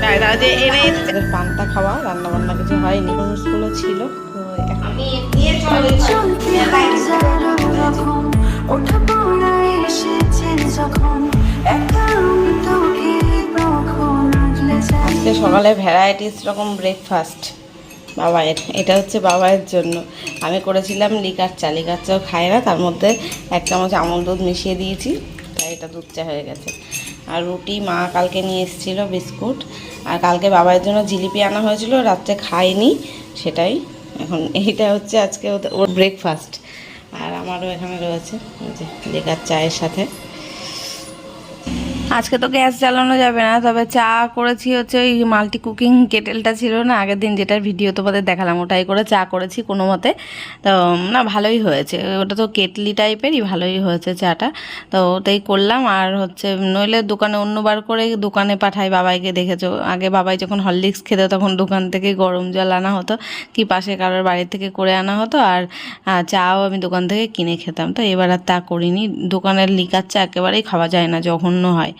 তাই দাদা যে এনে এদের পান্তা খাওয়া রান্না বান্না কিছু হয়নি। স্কুলে ছিল তো আমি নিয়ে চলে ওঠা পড়া এসেছে যখন একা আমি তোকে তখন আগলে যাই আজকে সকালে ভ্যারাইটিস রকম ব্রেকফাস্ট বাবায়ের এটা হচ্ছে বাবায়ের জন্য। আমি করেছিলাম লিকার চা লিকার চাও খায় না তার মধ্যে এক চামচ আমল দুধ মিশিয়ে দিয়েছি তাই এটা দুধ চা হয়ে গেছে। আর রুটি মা কালকে নিয়ে এসেছিল বিস্কুট। আর কালকে বাবার জন্য জিলিপি আনা হয়েছিল, রাত্রে খাইনি সেটাই। এখন এইটা হচ্ছে আজকে ওর ব্রেকফাস্ট আর আমারও এখানে রয়েছে যে দেখার চায়ের সাথে। আজকে তো গ্যাস জ্বালানো যাবে না, তবে চা করেছি হচ্ছে ওই মাল্টি কুকিং কেটেলটা ছিল না, আগের দিন যেটার ভিডিও তোমাদের দেখালাম ওটাই করে চা করেছি কোনো মতে। তো, না, ভালোই হয়েছে, ওটা তো কেটলি টাইপেরই ভালোই হয়েছে চাটা। তো, ওটাই করলাম, আর হচ্ছে নইলে দোকানে অন্যবার করে দোকানে পাঠাই, বাবাইকে দেখেছ। আগে বাবাই যখন হরলিক্স খেতে তখন দোকান থেকে গরম জল আনা হতো, কি পাশে কারোর বাড়ি থেকে করে আনা হতো, আর চাও আমি দোকান থেকে কিনে খেতাম। তো, এবার আর তা করিনি, দোকানের লিকার চা একেবারেই খাওয়া যায় না, জঘন্য হয়।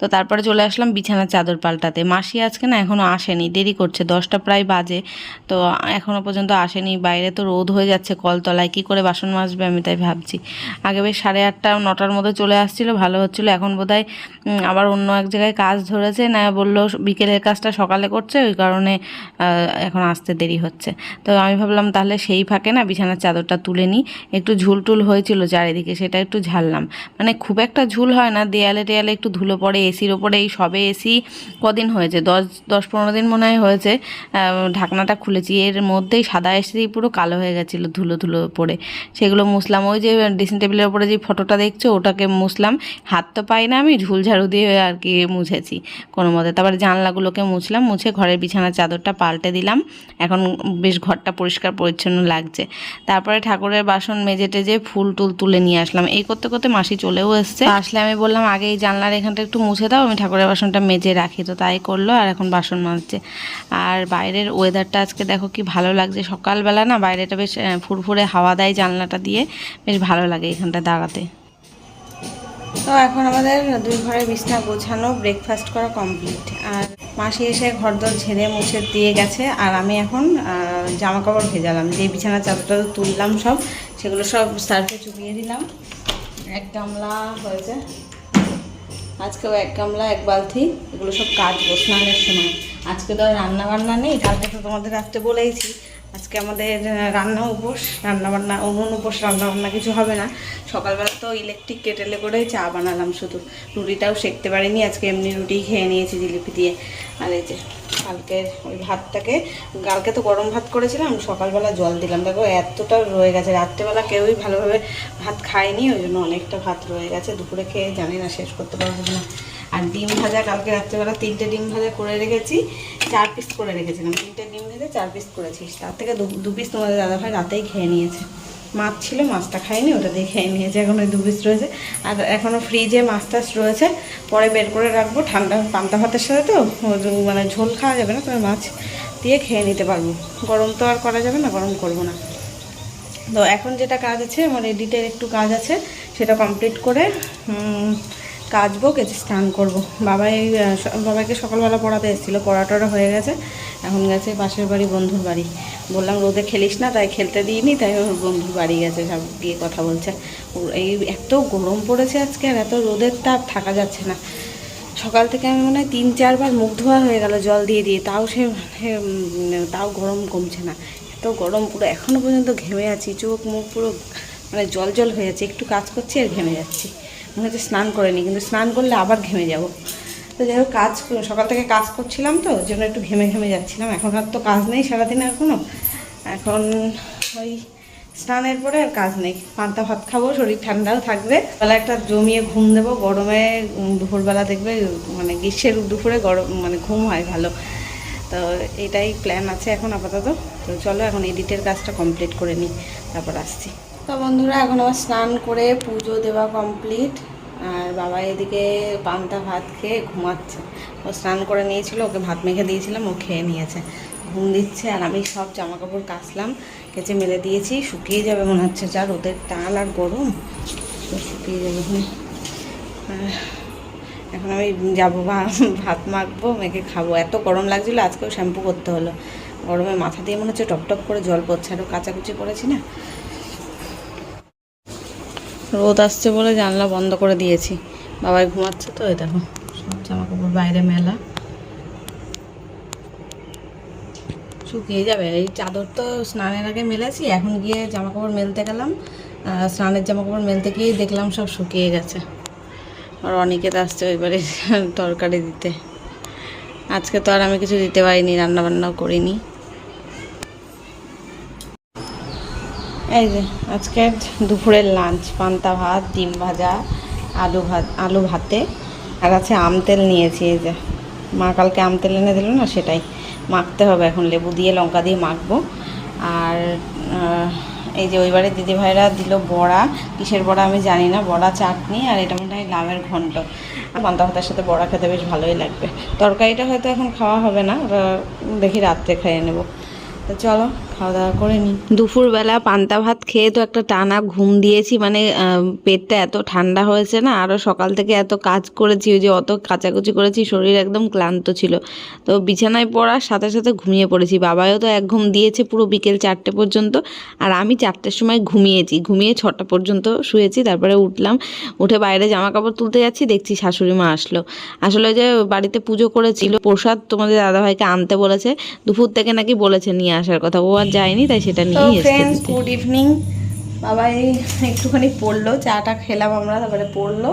তো তারপরে চলে আসলাম বিছানার চাদর পাল্টাতে। মাসি আজকে না এখনও আসেনি, দেরি করছে, দশটা প্রায় বাজে। তো এখনও পর্যন্ত আসেনি, বাইরে তো রোদ হয়ে যাচ্ছে কলতলায়, কী করে বাসন মাজবে আমি তাই ভাবছি। আগে বেশ সাড়ে আটটা, নটার মধ্যে চলে আসছিল, ভালো হচ্ছিল, এখন বোধহয় আবার অন্য এক জায়গায় কাজ ধরেছে, না বলল বিকেলের কাজটা সকালে করছে, ওই কারণে এখন আসতে দেরি হচ্ছে। তো আমি ভাবলাম তাহলে সেই ফাঁকে না বিছানার চাদরটা তুলে নিই। একটু ঝুল টুল হয়েছিল চারিদিকে, সেটা একটু ঝাড়লাম। মানে খুব একটা ঝুল হয় না, দেয়ালে টেয়ালে একটু ধুলো পড়ে এসির ওপরে, এই সবে এসি কদিন হয়েছে? দশ দশ পনেরো দিন মনে হয় হয়েছে। ঢাকনাটা খুলেছি। এর মধ্যেই সাদা এসি পুরো কালো হয়ে গেছিল ধুলো ধুলো পড়ে। সেগুলো মুছলাম। ওই যে ড্রেসিং টেবিলের ওপরে যে ফটোটা দেখছ, ওটাকে মুছলাম। হাত তো পাই না আমি, ঝুল ঝাড়ু দিয়ে আর কি মুছেছি কোনো মতে। তারপরে জানলাগুলোকে মুছলাম, মুছে ঘরের বিছানার চাদরটা পাল্টে দিলাম। এখন বেশ ঘরটা পরিষ্কার পরিচ্ছন্ন লাগছে। তারপরে ঠাকুরের বাসন মেজে টেজে ফুল টুল তুলে নিয়ে আসলাম। এই করতে করতে মাসি চলেও এসছে। আসলে আমি বললাম, আগে এই জানলার এখানটা একটু মুছে দাও, আমি ঠাকুরের বাসনটা মেজে রাখি। তো তাই করল, আর এখন বাসন মাজছে। আর বাইরের ওয়েদারটা আজকে দেখো কি ভালো লাগছে। সকালবেলা না বাইরেটা বেশ ফুরফুরে হাওয়া দেয় জানলাটা দিয়ে, বেশ ভালো লাগে এখানটা দাঁড়াতে। তো এখন আমাদের দুই ঘরের বিছনা গোছানো ব্রেকফাস্ট করা কমপ্লিট আর মাসি এসে ঘরদোর ঝেড়ে মুছে দিয়ে গেছে, আর আমি এখন জামা কাপড় ভেজালাম। যে বিছানা চাদরটা তুললাম সব, সেগুলো সব সার্ফে চুপিয়ে দিলাম। এক গামলা হয়েছে। আজকেও এক গামলা, এক বালতি, এগুলো সব কাচবো স্নানের সময়। আজকে তো আর রান্না বান্না নেই, কালকে তো তোমাদের রাত্রে বলেইছি। আজকে আমাদের রান্না উপোস রান্না বান্না উনুন উপোস রান্না বান্না কিছু হবে না। সকালবেলা তো ইলেকট্রিক কেটেলে করে চা বানালাম শুধু। রুটিটাও সেঁকতে পারিনি, আজকে এমনি রুটি খেয়ে নিয়েছি জিলিপি দিয়ে। আর এই যে কালকের ওই ভাতটাকে, কালকে তো গরম ভাত করেছিলাম, সকালবেলা জল দিলাম। দেখো এতটা রয়ে গেছে, রাত্রেবেলা কেউই ভালোভাবে ভাত খায়নি, ওই জন্য অনেকটা ভাত রয়ে গেছে। দুপুরে খেয়ে জানি না শেষ করতে পারব না আর ডিম ভাজা, কালকে রাত্রেবেলা তিনটে ডিম ভাজা করে রেখেছি। চার পিস করে রেখেছিলাম। তিনটে ডিম ভেজে চার পিস করেছিস তার থেকে দু পিস তোমাদের দাদাভাই রাতেই খেয়ে নিয়েছে। মাছ ছিল, মাছটা খাইনি ওটা দিয়ে খেয়ে নিয়েছে। এখন ওই দু পিস রয়েছে। আর এখনও ফ্রিজে মাছ টাছ রয়েছে। পরে বের করে রাখব। ঠান্ডা পান্তা ভাতের সাথে তো মানে ঝোল খাওয়া যাবে না, তবে মাছ দিয়ে খেয়ে নিতে পারব। গরম তো আর করা যাবে না, গরম করব না। তো এখন যেটা কাজ আছে, আমার এডিটের একটু কাজ আছে, সেটা কমপ্লিট করে কাচবো কেচে স্নান করব। বাবাই স- সকালবেলা পড়াতে এসেছিল পড়াটরা হয়ে গেছে। এখন গেছে পাশের বাড়ি, বন্ধুর বাড়ি। বললাম, রোদে খেলিস না? তাই খেলতে দিইনি, তাই ওর বন্ধুর বাড়ি গেছে, সব গিয়ে কথা বলছে। এই এত গরম পড়েছে আজকে, আর এত রোদের তাপ, থাকা যাচ্ছে না। সকাল থেকে আমি মনে হয় তিন, চারবার মুখ ধোয়া হয়ে গেল, জল দিয়ে দিয়ে। তাও সে তাও গরম কমছে না। এত গরম পুরো এখনও পর্যন্ত ঘেমে আছি, চোখ, মুখ পুরো মানে জল জল হয়ে যাচ্ছে। একটু কাজ করছি আর ঘেমে যাচ্ছি। মনে হচ্ছে স্নান করে নিই কিন্তু স্নান করলে আবার ঘেমে যাব। তো যাই হোক, কাজ সকাল থেকে কাজ করছিলাম তো, ওই জন্য একটু ঘেমে ঘেমে যাচ্ছিলাম। এখন আর তো কাজ নেই সারাদিন এখনও এখন ওই স্নানের পরে আর কাজ নেই। পান্তা ভাত খাব, শরীর ঠান্ডাও থাকবে। বেলা একটা জমিয়ে ঘুম দেবো, গরমে দুপুরবেলা দেখবে মানে গ্রীষ্মের দুপুরে গরম মানে ঘুম হয় ভালো। তো এটাই প্ল্যান আছে এখন আপাতত। তো চলো এখন এডিটের কাজটা কমপ্লিট করে নিই, তারপর আসছি। তো বন্ধুরা, এখন আমার স্নান করে পুজো দেওয়া কমপ্লিট আর বাবা এদিকে পান্তা ভাত খেয়ে ঘুমাচ্ছে। ও স্নান করে নিয়েছিল, ওকে ভাত মেখে দিয়েছিলাম, ও খেয়ে নিয়েছে। ঘুম দিচ্ছে আর আমি সব জামা কাপড় কাচলাম, কেচে মেলে দিয়েছি, শুকিয়ে যাবে মনে হচ্ছে যা রোদের টাল আর গরম শুকিয়ে যাবে। এখন আমি যাব ভাত মাখবো, মেখে খাব। এত গরম লাগছিল, আজকেও শ্যাম্পু করতে হলো। গরমে মাথা দিয়ে মনে হচ্ছে টপ টপ করে জল পড়ছে আরও কাচাকুচি করেছি না। রোদ আসছে বলে জানলা বন্ধ করে দিয়েছি। বাবাই ঘুমাচ্ছে তো দেখো, সব জামা কাপড় বাইরে মেলা। শুকিয়ে যাবে, এই চাদর তো স্নানের আগে মেলেছি, এখন গিয়ে জামা কাপড় মেলতে গেলাম। স্নানের জামা কাপড় মেলতে গিয়েই দেখলাম সব শুকিয়ে গেছে। আর অনেকে আসছে ওইবারে তরকারি দিতে। আজকে তো আর আমি কিছু দিতে পারিনি রান্না বান্নাও করিনি। এই যে, আজকে দুপুরের লাঞ্চ পান্তা ভাত, ডিম ভাজা, আলু ভাত, আলু ভাতে, আর আছে আম তেল নিয়েছি এই যে। মা কালকে আম তেল এনে দিল না, সেটাই। মাখতে হবে এখন, লেবু দিয়ে, লঙ্কা দিয়ে মাখবো। আর এই যে ওইবারে দিদি ভাইরা দিল বড়া। কিসের বড়া আমি জানি না, বড়া চাটনি আর এটা মনে হয় লামের ঘন্ট। পান্তা ভাতের সাথে বড়া খেতে বেশ ভালোই লাগবে। তরকারিটা হয়তো এখন খাওয়া হবে না দেখি রাত্রে খেয়ে নেব। তো চলো খাওয়া দাওয়া করে নিই দুপুরবেলা পান্তা ভাত খেয়ে তো একটা টানা ঘুম দিয়েছি মানে পেটটা এত ঠান্ডা হয়েছে না আরও সকাল থেকে এত কাজ করেছি, ওই যে অত কাচাকুচি করেছি, শরীর একদম ক্লান্ত ছিল। তো বিছানায় পড়ার সাথে সাথে ঘুমিয়ে পড়েছি বাবাও তো এক ঘুম দিয়েছে পুরো বিকেল চারটে পর্যন্ত, আর আমি চারটের সময় ঘুমিয়েছি, ঘুমিয়ে ছটা পর্যন্ত শুয়েছি, তারপরে উঠলাম, উঠে বাইরে জামা কাপড় তুলতে যাচ্ছি, দেখছি শাশুড়ি মা আসলো। আসলে যে বাড়িতে পুজো করেছিল, প্রসাদ তোমাদের দাদাভাইকে আনতে বলেছে, দুপুর থেকে নাকি বলেছে নিয়ে আসার কথা, ও আর যায়নি তাই সেটা নিয়ে ফ্রেন্ডস গুড ইভিনিং বাবা এই একটুখানি পড়ল চাটা খেলাম আমরা তারপরে পড়ল।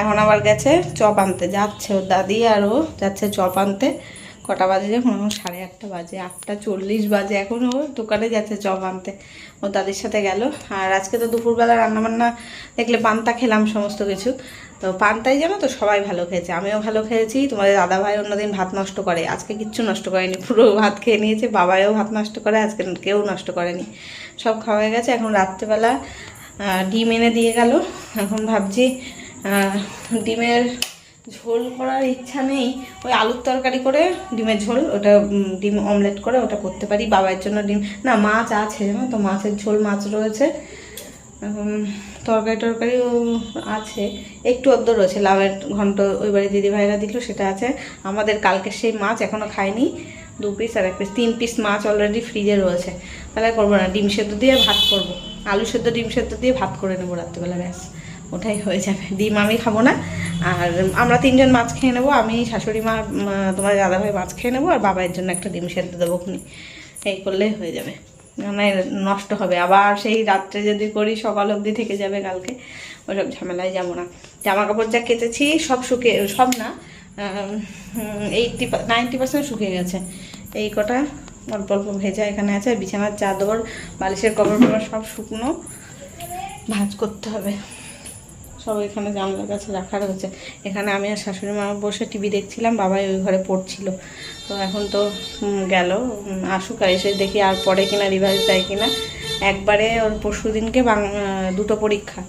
এখন আবার গেছে চপ আনতে যাচ্ছে ওর দাদি আর ও যাচ্ছে চপ আনতে। কটা বাজে যখন এখন সাড়ে আটটা বাজে আটটা চল্লিশ বাজে এখন ও দোকানে যাচ্ছে চপ আনতে। ও দাদির সাথে গেল আর আজকে তো দুপুরবেলা রান্নাবান্না দেখলে পান্তা খেলাম সমস্ত কিছু। তো পান্তাই জানো তো সবাই ভালো খেয়েছে, আমিও ভালো খেয়েছি, তোমাদের দাদা ভাই অন্যদিন ভাত নষ্ট করে, আজকে কিচ্ছু নষ্ট করেনি, পুরো ভাত খেয়ে নিয়েছে বাবাইও ভাত নষ্ট করে, আজকে কেউ নষ্ট করেনি, সব খাওয়া গেছে, এখন রাত্রেবেলা ডিম এনে দিয়ে গেল, এখন ভাবছি ডিমের ঝোল করার ইচ্ছা নেই, ওই আলুর তরকারি করে ডিমের ঝোল, ওটা ডিম অমলেট করে ওটা করতে পারি বাবার জন্য ডিম, না মাছ আছে জানো তো, মাছের ঝোল মাছ রয়েছে তরকারি টরকারিও আছে, একটু অদ্দ রয়েছে লাভের ঘন্ট ওই বাড়ি দিদি ভাইরা দিল, সেটা আছে। আমাদের কালকে সেই মাছ এখনও খায়নি দু পিস আর এক পিস তিন পিস মাছ অলরেডি ফ্রিজে রয়েছে। তাহলে করব না, ডিম সেদ্ধ দিয়ে ভাত করব। আলু সেদ্ধ, ডিম সেদ্ধ দিয়ে ভাত করে নেব রাত্রিবেলা, ব্যাস। ওটাই হয়ে যাবে, ডিম আমি খাব না। আর আমরা তিনজন মাছ খেয়ে নেব, আমি, শাশুড়ি মা তোমার দাদাভাই মাছ খেয়ে নেব, আর বাবার জন্য একটা ডিম সেদ্ধ দেবো খুনি। এই করলেই হয়ে যাবে। মানে নষ্ট হবে। আবার সেই রাত্রে যদি করি, সকাল অবধি থেকে যাবে কালকে, ওসব ঝামেলায় যাব না। জামা কাপড় যা কেটেছি সব শুকিয়ে, সব না এইটটি নাইনটি পার্সেন্ট শুকিয়ে গেছে। এই কটা অল্প অল্প ভেজা এখানে আছে, বিছানার চাদর, বালিশের কবর কভার, সব শুকনো। ভাঁজ করতে হবে। সব এখানে জানলার কাছে রাখা রয়েছে। এখানে আমি আর শাশুড়ি মা বসে টিভি দেখছিলাম, বাবাই ওই ঘরে পড়ছিল। তো এখন তো গেল আসুক আর এসে দেখি আর পড়ে কিনা রিভাইজ দেয় কিনা। একবারে ওর পরশু দিনকে দুটো পরীক্ষা,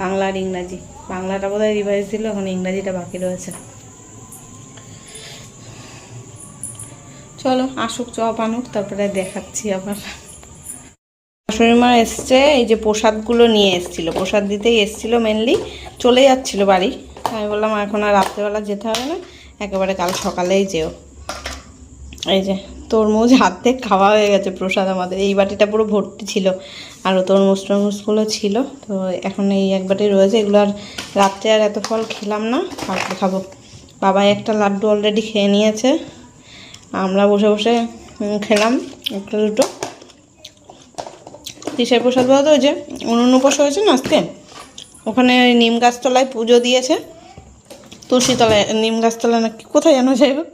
বাংলা আর ইংরাজি। বাংলাটা বোধহয় রিভাইজ দিল, এখন ইংরাজিটা বাকি রয়েছে। চলো, আসুক, চপ আনুক, তারপরে দেখাচ্ছি আবার। শাশুড়ি মা এসছে, এই যে প্রসাদগুলো নিয়ে এসছিল। প্রসাদ দিতেই এসছিল মেনলি চলে যাচ্ছিল বাড়ি। আমি বললাম এখন আর রাত্রেবেলা যেতে হবে না। একেবারে কাল সকালেই যেও। এই যে তরমুজ হাতে খাওয়া হয়ে গেছে প্রসাদ আমাদের। এই বাটিটা পুরো ভর্তি ছিল। আরও তরমুজ টরমুজগুলো ছিল। তো এখন এই এক বাটি রয়েছে। এগুলো আর রাত্রে আর এত ফল খেলাম না। কালকে খাব। বাবাই একটা লাড্ডু অলরেডি খেয়ে নিয়েছে। আমরা বসে বসে খেলাম। একটা দুটো। কিসের প্রসাদ বলতো ওই যে উনুন উপোস হয়েছে না আজকে ওখানে নিম গাছতলায় পুজো দিয়েছে। তুলসীতলায় নিম গাছতলা নাকি কোথায় যেন যাই হোক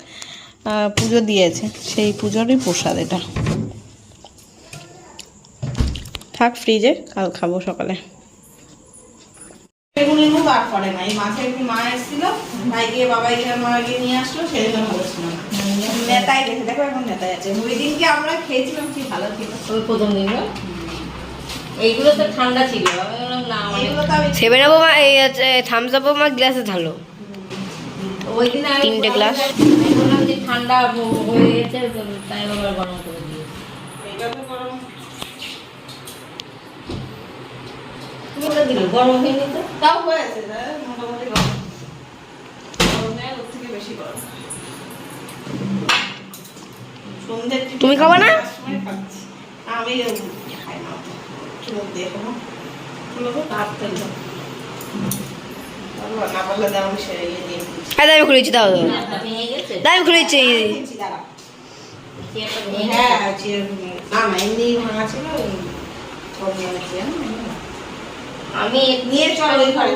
পুজো দিয়েছে। সেই পুজোরই প্রসাদ এটা। থাক ফ্রিজে কাল খাব সকালে। বেগুন বার করে না। এই মাছের মা এসেছিল ভাই গিয়ে বাবাই গিয়ে মা গিয়ে নিয়ে আসলো সেই জন্য গেছে। দেখো এখন আছে। ওই দিনকে আমরা খেয়েছিলাম কি ভালো ছিল প্রথম দিন? এইগুলো তো ঠান্ডা ছিল। আমি বললাম না মানে এগুলো সেভেন আপও মা এই থামস আপও মা গ্লাসে ঢালো। ওই দিন আমি তিনটে? আমি বললাম যে ঠান্ডা হয়ে গেছে তাই আবার গরম করে দিয়েছি। গরম তুমি বলে হয়নি তো? তাও হয়েছে মোটামুটি গরম। গরম বেশি করো সন্ধ্যের টিফিন তুমি খাবা না? আমি সময় খাচ্ছি। আমি খাই না চুমুক দিয়ে খাব তুলো তো তাপ তেল দাও। বলব না বললে দাও আমি। হ্যাঁ খুলেছি দাও দাও। আমি খুলেছি হ্যাঁ জানো? আমি নিয়ে চল ওই ঘরে।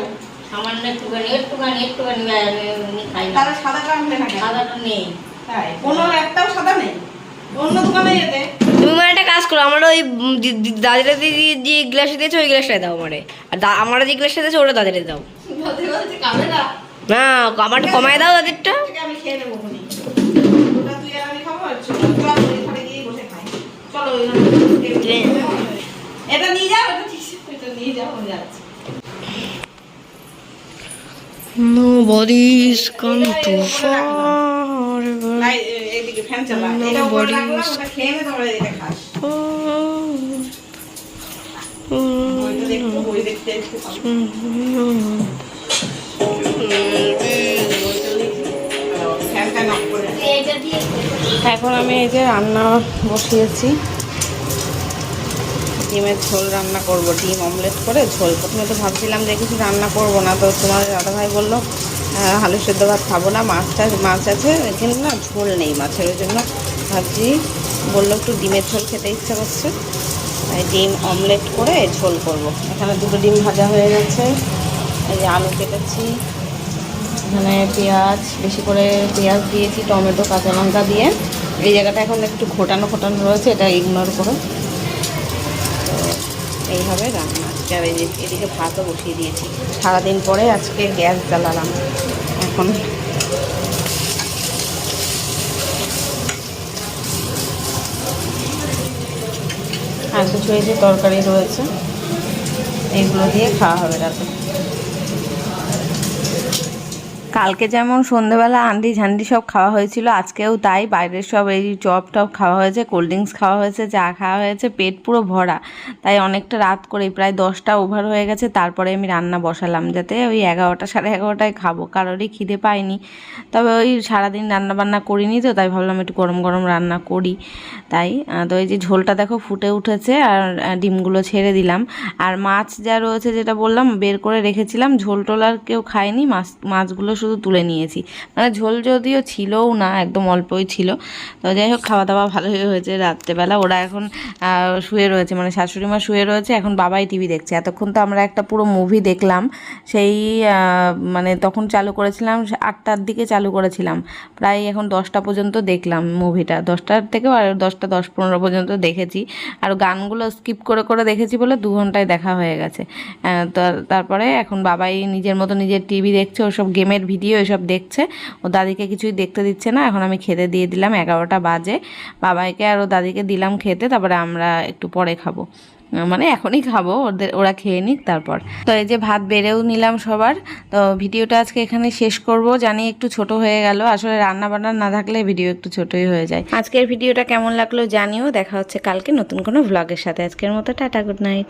সামান্য একটুখানি একটুখানি একটুখানি আমি খাই তাহলে সাদাটা না সাদাটা নেই। তাই কোনো একটাও সাদা নেই? অন্য দোকানে যেতে? তুমি মানে একটা কাজ করো, আমার ওই দাদিরা দিদি যে গ্লাসে দিয়েছে, ওই গ্লাসটাই দাও আমারে আর আমরা যে গ্লাসটা দিয়েছে, ওটা দাদিরে দাও না আমার কমায় দাও দাদিরটা। এটা নিয়ে Nobody's gone too far. করে এইটা দিয়ে এখন আমি এই যে রান্না বসিয়েছি। ডিমের ঝোল রান্না করব ডিম অমলেট করে ঝোল। প্রথমে তো ভাবছিলাম যে কিছু রান্না করব না তো তোমার দাদাভাই বলল আলু সেদ্ধ ভাত খাব না মাছটা মাছ আছে, এখানে না ঝোল নেই মাছের, ওই জন্য ভাবছি, বলল একটু ডিমের ঝোল খেতে ইচ্ছা করছে। ডিম অমলেট করে ঝোল করব। এখানে দুটো ডিম ভাজা হয়ে গেছে, এই যে আলু কেটেছি। এখানে পেঁয়াজ, বেশি করে পেঁয়াজ দিয়েছি, টমেটো, কাঁচা লঙ্কা দিয়ে। এই জায়গাটা এখন একটু ঘোটানো ফোটানো রয়েছে, এটা ইগনোর করো। তো এইভাবে রান্না। আর এদিকে ভাতও বসিয়ে দিয়েছি। সারাদিন পরে আজকে গ্যাস জ্বালালাম। এখন আর কিছু এই যে তরকারি রয়েছে, এইগুলো দিয়ে খাওয়া হবে রাতে। কালকে যেমন সন্ধেবেলা আন্ডি ঝান্ডি সব খাওয়া হয়েছিল, আজকেও তাই। বাইরের সব এই চপ টপ খাওয়া হয়েছে কোল্ড ড্রিঙ্কস খাওয়া হয়েছে, চা খাওয়া হয়েছে, পেট পুরো ভরা। তাই অনেকটা রাত করে প্রায় দশটা ওভার হয়ে গেছে, তারপরে আমি রান্না বসালাম যাতে ওই এগারোটা, সাড়ে এগারোটায় খাব, কারোরই খিদে পাইনি। তবে ওই সারাদিন রান্না বান্না করিনি তো, তাই ভাবলাম একটু গরম গরম রান্না করি। তাই তো এই যে ঝোলটা দেখো ফুটে উঠেছে আর ডিমগুলো ছেড়ে দিলাম। আর মাছ যা রয়েছে যেটা বললাম, বের করে রেখেছিলাম, ঝোল টোল আর কেউ খায়নি, মাছ, মাছগুলো শুধু তুলে নিয়েছি। মানে ঝোল যদিও ছিলও না, একদম অল্পই ছিল। তো যাই হোক খাওয়া দাওয়া ভালোই হয়েছে রাত্রেবেলা। ওরা এখন শুয়ে রয়েছে মানে শাশুড়ি মা শুয়ে রয়েছে, এখন বাবাই টিভি দেখছে। এতক্ষণ তো আমরা একটা পুরো মুভি দেখলাম। সেই মানে তখন চালু করেছিলাম আটটার দিকে চালু করেছিলাম। প্রায় এখন দশটা পর্যন্ত দেখলাম মুভিটা দশটার থেকেও আর দশটা, দশ পনেরো পর্যন্ত দেখেছি। আর গানগুলো স্কিপ করে করে দেখেছি বলে দু ঘন্টায় দেখা হয়ে গেছে। তারপরে এখন বাবাই নিজের মতো নিজের টিভি দেখছে, ওসব গেমের ভিডিও এসব দেখছে। ও দাদিকে কিছুই দেখতে দিচ্ছে না। এখন আমি খেতে দিয়ে দিলাম, এগারোটা বাজে। বাবাইকে আর ও দাদিকে দিলাম খেতে, তারপরে আমরা একটু পরে খাব। মানে এখনই খাব, ওদের, ওরা খেয়ে নিক তারপর। তো এই যে ভাত বেড়েও নিলাম সবার। তো ভিডিওটা আজকে এখানে শেষ করব। জানি একটু ছোট হয়ে গেল। আসলে রান্না বান্না না থাকলে ভিডিও একটু ছোটই হয়ে যায়। আজকের ভিডিওটা কেমন লাগল জানিও। দেখা হচ্ছে কালকে নতুন কোনো ভ্লগের সাথে। আজকের মতো টাটা গুড নাইট